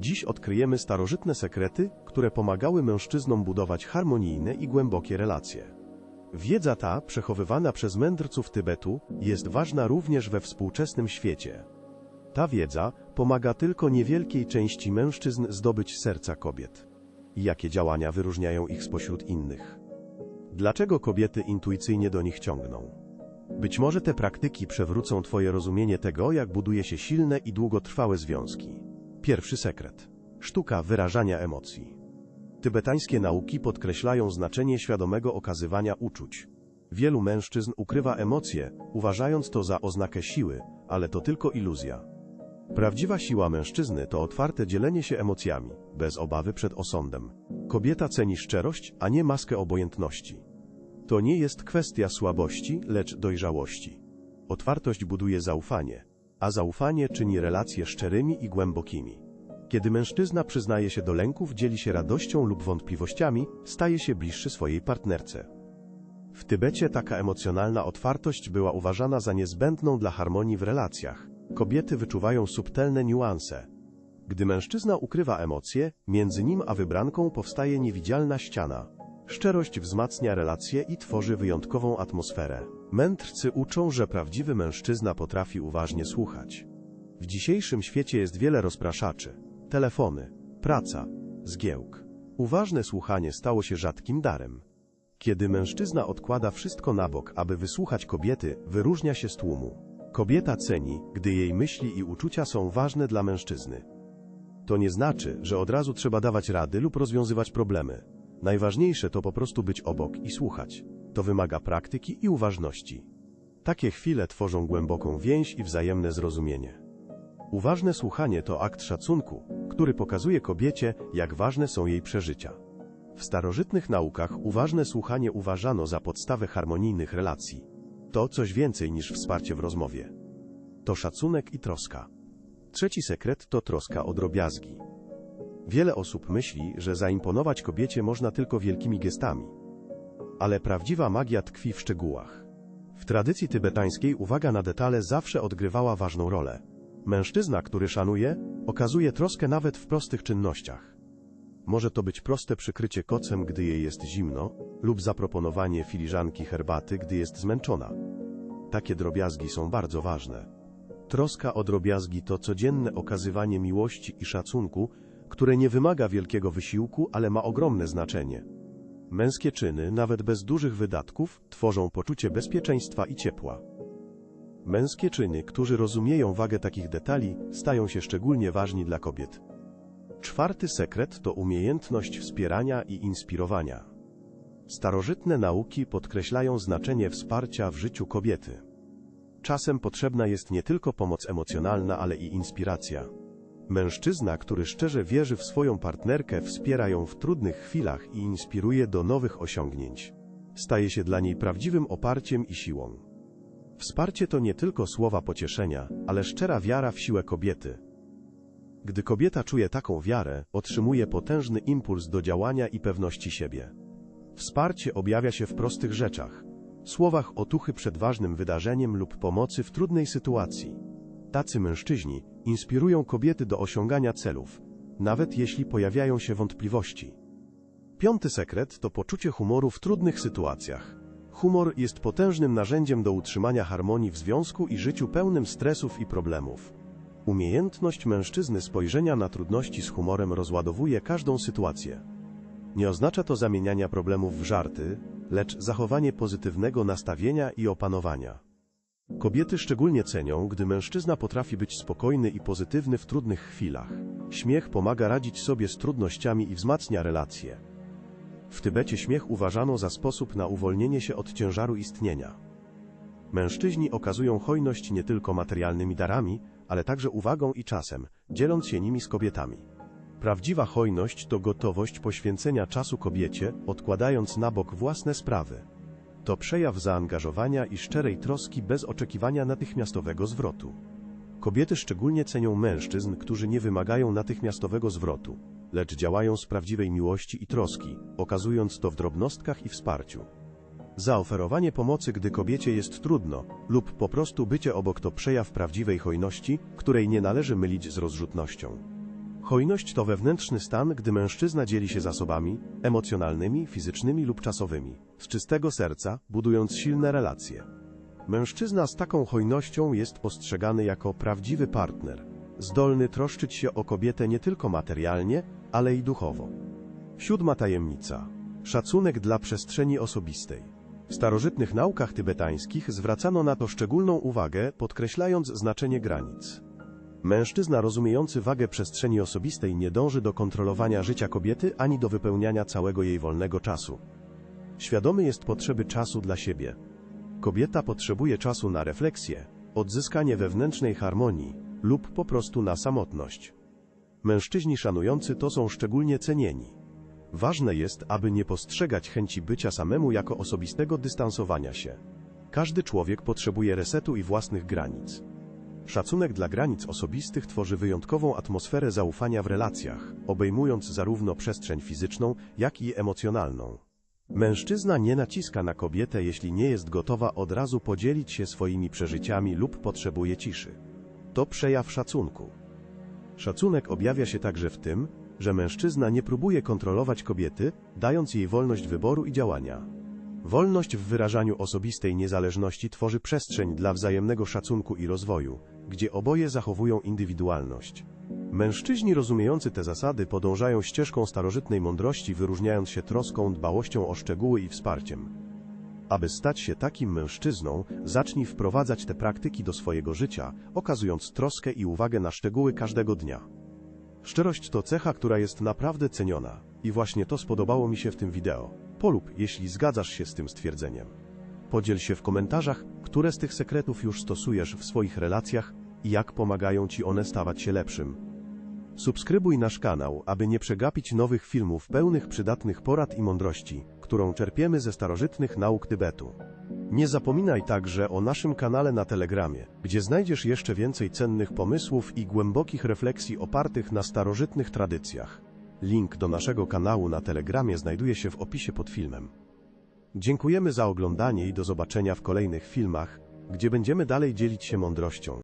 Dziś odkryjemy starożytne sekrety, które pomagały mężczyznom budować harmonijne i głębokie relacje. Wiedza ta, przechowywana przez mędrców Tybetu, jest ważna również we współczesnym świecie. Ta wiedza pomaga tylko niewielkiej części mężczyzn zdobyć serca kobiet. Jakie działania wyróżniają ich spośród innych? Dlaczego kobiety intuicyjnie do nich ciągną? Być może te praktyki przewrócą Twoje rozumienie tego, jak buduje się silne i długotrwałe związki. Pierwszy sekret. Sztuka wyrażania emocji. Tybetańskie nauki podkreślają znaczenie świadomego okazywania uczuć. Wielu mężczyzn ukrywa emocje, uważając to za oznakę siły, ale to tylko iluzja. Prawdziwa siła mężczyzny to otwarte dzielenie się emocjami, bez obawy przed osądem. Kobieta ceni szczerość, a nie maskę obojętności. To nie jest kwestia słabości, lecz dojrzałości. Otwartość buduje zaufanie, a zaufanie czyni relacje szczerymi i głębokimi. Kiedy mężczyzna przyznaje się do lęków, dzieli się radością lub wątpliwościami, staje się bliższy swojej partnerce. W Tybecie taka emocjonalna otwartość była uważana za niezbędną dla harmonii w relacjach. Kobiety wyczuwają subtelne niuanse. Gdy mężczyzna ukrywa emocje, między nim a wybranką powstaje niewidzialna ściana. Szczerość wzmacnia relacje i tworzy wyjątkową atmosferę. Mędrcy uczą, że prawdziwy mężczyzna potrafi uważnie słuchać. W dzisiejszym świecie jest wiele rozpraszaczy. Telefony, praca, zgiełk. Uważne słuchanie stało się rzadkim darem. Kiedy mężczyzna odkłada wszystko na bok, aby wysłuchać kobiety, wyróżnia się z tłumu. Kobieta ceni, gdy jej myśli i uczucia są ważne dla mężczyzny. To nie znaczy, że od razu trzeba dawać rady lub rozwiązywać problemy. Najważniejsze to po prostu być obok i słuchać. To wymaga praktyki i uważności. Takie chwile tworzą głęboką więź i wzajemne zrozumienie. Uważne słuchanie to akt szacunku, który pokazuje kobiecie, jak ważne są jej przeżycia. W starożytnych naukach uważne słuchanie uważano za podstawę harmonijnych relacji. To coś więcej niż wsparcie w rozmowie. To szacunek i troska. Trzeci sekret to troska o drobiazgi. Wiele osób myśli, że zaimponować kobiecie można tylko wielkimi gestami. Ale prawdziwa magia tkwi w szczegółach. W tradycji tybetańskiej uwaga na detale zawsze odgrywała ważną rolę. Mężczyzna, który szanuje, okazuje troskę nawet w prostych czynnościach. Może to być proste przykrycie kocem, gdy jej jest zimno, lub zaproponowanie filiżanki herbaty, gdy jest zmęczona. Takie drobiazgi są bardzo ważne. Troska o drobiazgi to codzienne okazywanie miłości i szacunku, które nie wymaga wielkiego wysiłku, ale ma ogromne znaczenie. Męskie czyny, nawet bez dużych wydatków, tworzą poczucie bezpieczeństwa i ciepła. Męskie czyny, którzy rozumieją wagę takich detali, stają się szczególnie ważni dla kobiet. Czwarty sekret to umiejętność wspierania i inspirowania. Starożytne nauki podkreślają znaczenie wsparcia w życiu kobiety. Czasem potrzebna jest nie tylko pomoc emocjonalna, ale i inspiracja. Mężczyzna, który szczerze wierzy w swoją partnerkę, wspiera ją w trudnych chwilach i inspiruje do nowych osiągnięć. Staje się dla niej prawdziwym oparciem i siłą. Wsparcie to nie tylko słowa pocieszenia, ale szczera wiara w siłę kobiety. Gdy kobieta czuje taką wiarę, otrzymuje potężny impuls do działania i pewności siebie. Wsparcie objawia się w prostych rzeczach, słowach otuchy przed ważnym wydarzeniem lub pomocy w trudnej sytuacji. Tacy mężczyźni inspirują kobiety do osiągania celów, nawet jeśli pojawiają się wątpliwości. Piąty sekret to poczucie humoru w trudnych sytuacjach. Humor jest potężnym narzędziem do utrzymania harmonii w związku i życiu pełnym stresów i problemów. Umiejętność mężczyzny spojrzenia na trudności z humorem rozładowuje każdą sytuację. Nie oznacza to zamieniania problemów w żarty, lecz zachowanie pozytywnego nastawienia i opanowania. Kobiety szczególnie cenią, gdy mężczyzna potrafi być spokojny i pozytywny w trudnych chwilach. Śmiech pomaga radzić sobie z trudnościami i wzmacnia relacje. W Tybecie śmiech uważano za sposób na uwolnienie się od ciężaru istnienia. Mężczyźni okazują hojność nie tylko materialnymi darami, ale także uwagą i czasem, dzieląc się nimi z kobietami. Prawdziwa hojność to gotowość poświęcenia czasu kobiecie, odkładając na bok własne sprawy. To przejaw zaangażowania i szczerej troski bez oczekiwania natychmiastowego zwrotu. Kobiety szczególnie cenią mężczyzn, którzy nie wymagają natychmiastowego zwrotu, lecz działają z prawdziwej miłości i troski, okazując to w drobnostkach i wsparciu. Zaoferowanie pomocy, gdy kobiecie jest trudno, lub po prostu bycie obok to przejaw prawdziwej hojności, której nie należy mylić z rozrzutnością. Hojność to wewnętrzny stan, gdy mężczyzna dzieli się zasobami emocjonalnymi, fizycznymi lub czasowymi, z czystego serca, budując silne relacje. Mężczyzna z taką hojnością jest postrzegany jako prawdziwy partner, zdolny troszczyć się o kobietę nie tylko materialnie, ale i duchowo. Siódma tajemnica. Szacunek dla przestrzeni osobistej. W starożytnych naukach tybetańskich zwracano na to szczególną uwagę, podkreślając znaczenie granic. Mężczyzna rozumiejący wagę przestrzeni osobistej nie dąży do kontrolowania życia kobiety ani do wypełniania całego jej wolnego czasu. Świadomy jest potrzeby czasu dla siebie. Kobieta potrzebuje czasu na refleksję, odzyskanie wewnętrznej harmonii lub po prostu na samotność. Mężczyźni szanujący to są szczególnie cenieni. Ważne jest, aby nie postrzegać chęci bycia samemu jako osobistego dystansowania się. Każdy człowiek potrzebuje resetu i własnych granic. Szacunek dla granic osobistych tworzy wyjątkową atmosferę zaufania w relacjach, obejmując zarówno przestrzeń fizyczną, jak i emocjonalną. Mężczyzna nie naciska na kobietę, jeśli nie jest gotowa od razu podzielić się swoimi przeżyciami lub potrzebuje ciszy. To przejaw szacunku. Szacunek objawia się także w tym, że mężczyzna nie próbuje kontrolować kobiety, dając jej wolność wyboru i działania. Wolność w wyrażaniu osobistej niezależności tworzy przestrzeń dla wzajemnego szacunku i rozwoju, gdzie oboje zachowują indywidualność. Mężczyźni rozumiejący te zasady podążają ścieżką starożytnej mądrości, wyróżniając się troską, dbałością o szczegóły i wsparciem. Aby stać się takim mężczyzną, zacznij wprowadzać te praktyki do swojego życia, okazując troskę i uwagę na szczegóły każdego dnia. Szczerość to cecha, która jest naprawdę ceniona. I właśnie to spodobało mi się w tym wideo. Polub, jeśli zgadzasz się z tym stwierdzeniem. Podziel się w komentarzach, które z tych sekretów już stosujesz w swoich relacjach i jak pomagają Ci one stawać się lepszym. Subskrybuj nasz kanał, aby nie przegapić nowych filmów pełnych przydatnych porad i mądrości, którą czerpiemy ze starożytnych nauk Tybetu. Nie zapominaj także o naszym kanale na Telegramie, gdzie znajdziesz jeszcze więcej cennych pomysłów i głębokich refleksji opartych na starożytnych tradycjach. Link do naszego kanału na Telegramie znajduje się w opisie pod filmem. Dziękujemy za oglądanie i do zobaczenia w kolejnych filmach, gdzie będziemy dalej dzielić się mądrością.